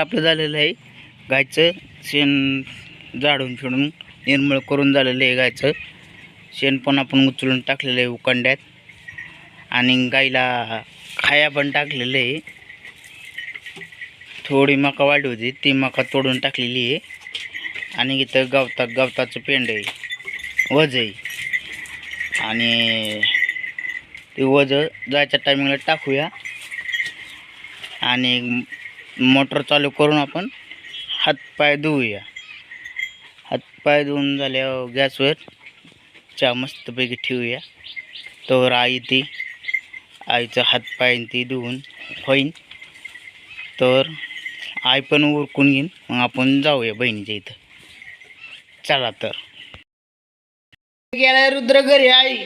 आपलं झालेलं आहे. गायचं शेण जाडून फिडून निर्मळ करून झालेलं आहे गायचं. शेण पण आपण उचलून टाकलेलं आहे उकंड्यात. आणि गाईला खाया पण टाकलेलं आहे. थोडी मका वाढली होती ती मका तोडून टाकलेली आहे. आणि इथं गवता गवताचं पेंड आहे. वज आहे. आणि ते वज जायच्या टायमिंगला टाकूया. आणि मोटर चालू करून आपण हातपाय धुवूया. हातपाय धुवून झाल्यावर गॅसवर चहा मस्तपैकी ठेवूया. तोवर आई ती आईचं हातपाय ती धुवून होईन. तर आई पण उरकून घेईन. मग आपण जाऊया बहिणीच्या इथं. चला तर. रुद्र घरी आई.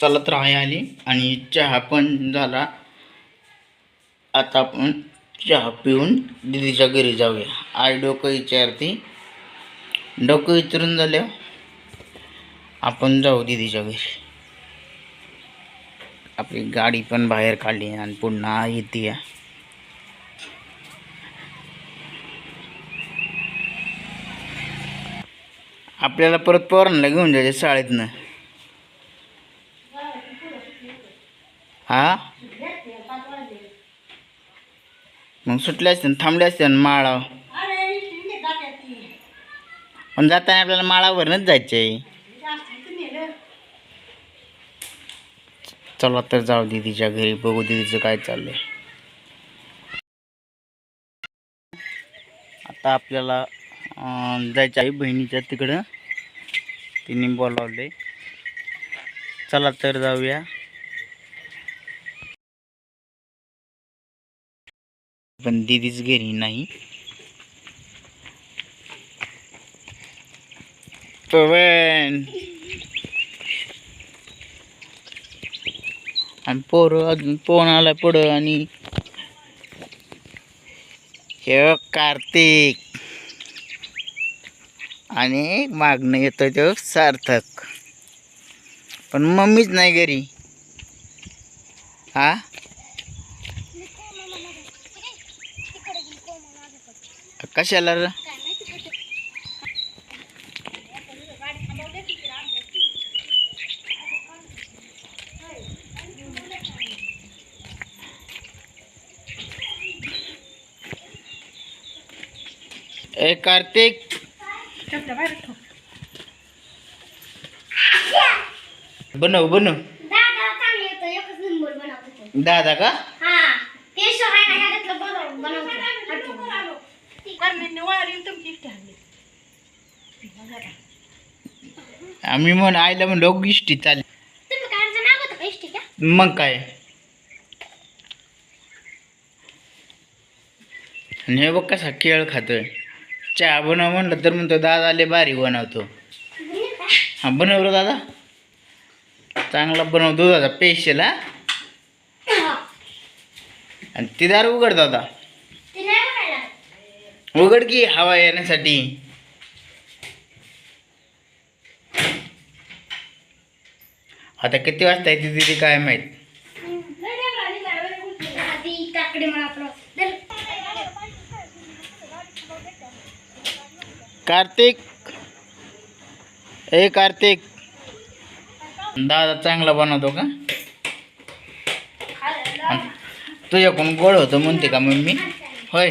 चला तर आई आली आणि चहा पण झाला. आता आपण चहा पिऊन दिदीच्या घरी जाऊया. आई डोकं विचारती. डोकं विचारून झाल्या आपण जाऊ दिदीच्या घरी. आपली गाडी पण बाहेर काढली आणि पुन्हा येते आपल्याला परत पोरांना घेऊन जायचं शाळेतनं. हा? मग सुटले असते थांबले असते ना माळा पण जाताना आपल्याला माळावरनच जायचं आहे चला तर जाऊ दीदीच्या घरी बघू दीदीचं काय चाललंय. आता आपल्याला जायचं आहे बहिणीच्या तिकडं. तिने बोलावले चला तर जाऊया. पण दिदीच घरी नाही. पवन आणि पोरं अजून पोहण आला पुढं आणि हे कार्तिक. आणि मागणं येतो तो सार्थक. पण मम्मीच नाही घरी. हा? कशाला र? ए कार्तिक. बनव बनव. दादा का हा ते शिवाय ना ह्याच्यातलं बनव बनवतो आम्ही म्हण आईला म्हणलो इष्टी चालेल. नाव होतं का इष्टी का मग काय? आणि हे बघ कसा केळ खातोय. चहा बनव म्हणलं तर म्हणतो दादा लय भारी बनवतो? हा बनव रे दादा. चांगला बनव दुधाचा पेशल हा. आणि ती दार उघड दादा. उघड की हवा येण्यासाठी. आता किती वाजता येते तिथे काय माहीत? कार्तिक. ए कार्तिक. दादा चांगला बनवतो का? तुझ्याकडून गोड होतं म्हणते का मम्मी? होय.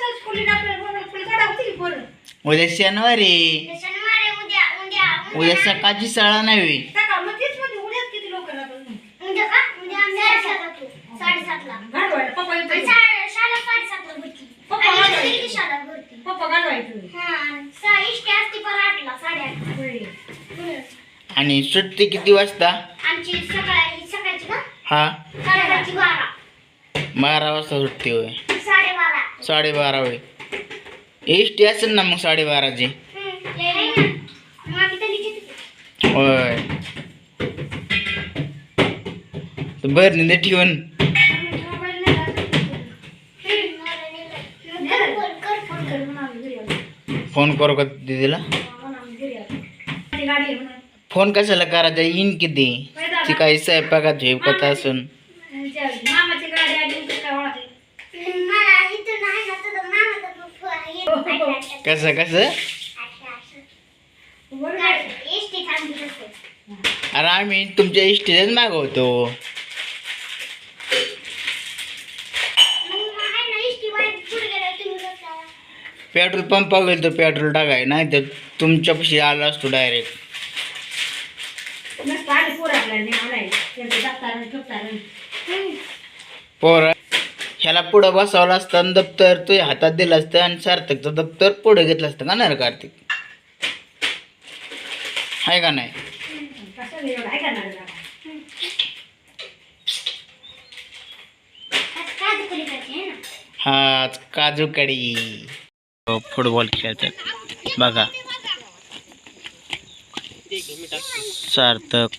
उद्या शनिवारी. शनिवारी उद्या उद्या उद्या सकाळची शाळा नाही उद्या का? उद्या आम्ही साडेसातला. येतो. साडेसातला आणि शा- शाळा साडेसातला भरती. आणि किती शाळा भरती. हा सा- इष्टी असते पण आठला साडेआठला. हम्म. आणि सुट्टी किती वाजता? आमची सकाळी सकाळची का? हा. साडेबाराची बारा. बारा वाजता सुट्टी होय. साडेबारा. साडेबारा वेळ एस टी असेल ना मग साडेबाराची होय बर निंदे ठेवून फोन करू का दीदीला फोन कशाला करायचा येईन किती ती काही स्वयंपाकात कथा असून मामाची गाडी आली तर काय ओळखली कसं कसं? अरे आम्ही तुमच्या इष्टीलाच मागवतो. पेट्रोल पंपावर गेलो तर पेट्रोल टाकाय नाही तर तुमच्यापाशी आला असतो डायरेक्ट पोर ह्याला पुढं बसवलं असतं आणि दप्तर तुझ्या हातात दिलं असतं आणि सार्थकचं दप्तर पुढं घेतलं असतं का नाही कार्तिक? आहे का नाही? आहे का नाही हाच काजू कडी. हो, फुटबॉल खेळतात. बघा. सार्थक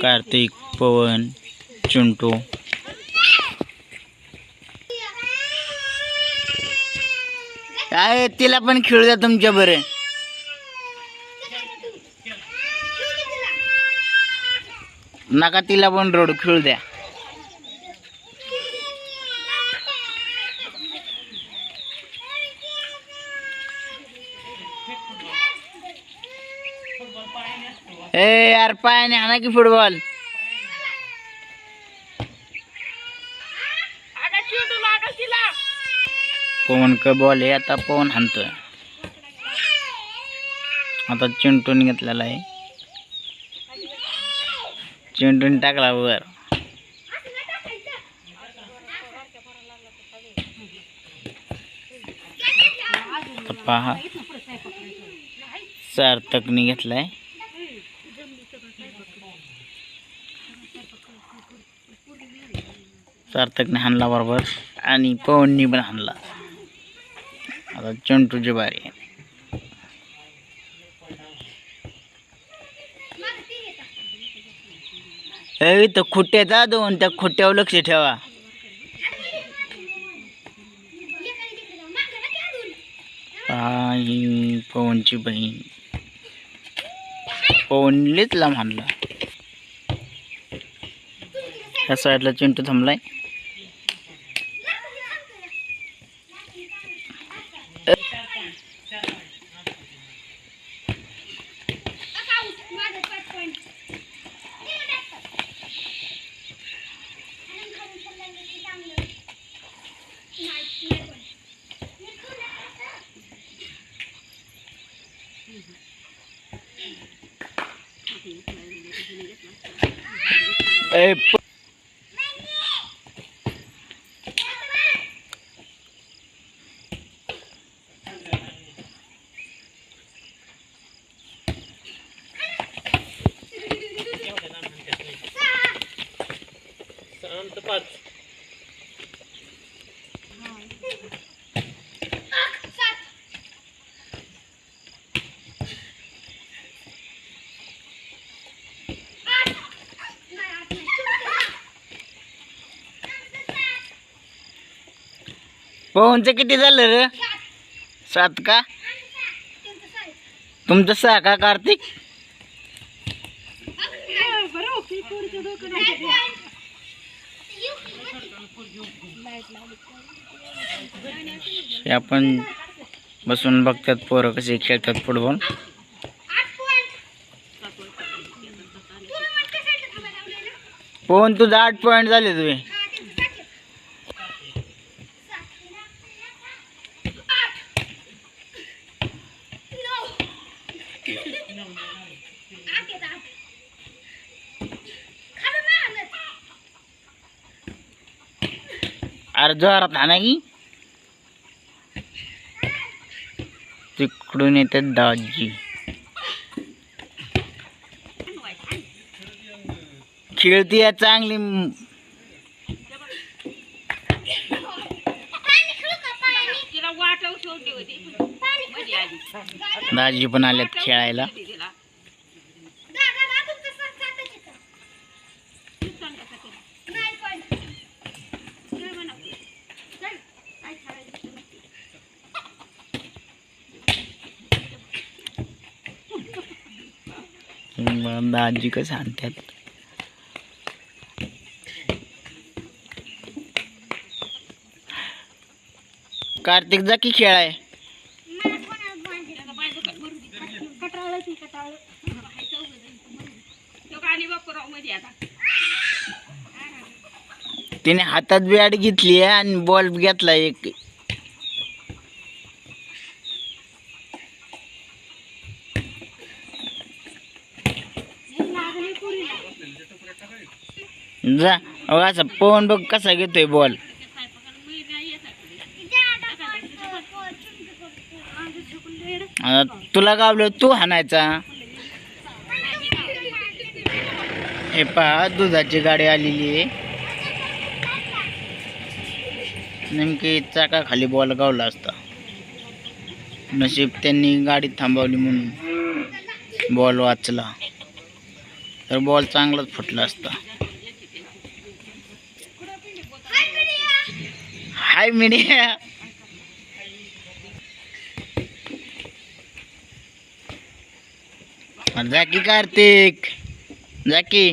कार्तिक पवन चिंटू. काय तिला पण खेळू द्या तुमच्या बरे. नका तिला पण रोड खेळू द्या. ए यार पायाने आणा की फुटबॉल पवन का बॉल आहे आता पवन हाणतोय. आता चिंटून घेतलेला आहे. चिंटून टाकला वर. पहा. सार्थकने घेतलाय. सार्थकने हाणला बरोबर. आणि पवननी पण हाणला. आता चंटूची बारी आहे. ए तर खुट्ट्याचा दोन त्या खुट्ट्यावर लक्ष ठेवा. पहा पवनची बहीण. पवनलीच लांब आणला ह्या साईडला चिंटू थांबलाय. ए प- पवनचं किती झालं रे? सात का? तुमचं सहा का कार्तिक? आपण बसून बघतात पोरं कसे खेळतात फुटबॉल. पोहन तुझं आठ पॉईंट झाले तुम्ही अरे जोरात हाना की? तिकडून येतात दाजी. खेळती आहे चांगली. दाजी पण आल्यात खेळायला तिला दादा दादा तुमचं सर जातं तिथं. नाही पण. मग दाजी कसं आणतात कार्तिक जा की खेळ आहे. तिने हातात बॅट घेतली आहे आणि बॉल घेतला एक. जा. अहो, असा बघ कसा घेतोय बॉल तुला गावलं तू हाणायचा. हे पहा दुधाची गाडी आलेली आहे. नेमकी चाकाखाली बॉल गावला असता. नशीब त्यांनी गाडी थांबवली म्हणून बॉल वाचला. तर बॉल चांगलाच फुटला असता. Hi media. जाकी कार्तिक जाकी।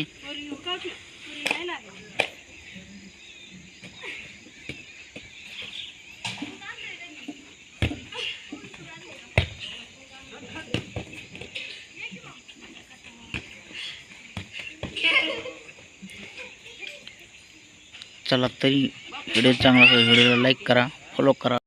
चला तरी व्हिडिओ चांगला असेल व्हिडिओला लाईक करा फॉलो करा.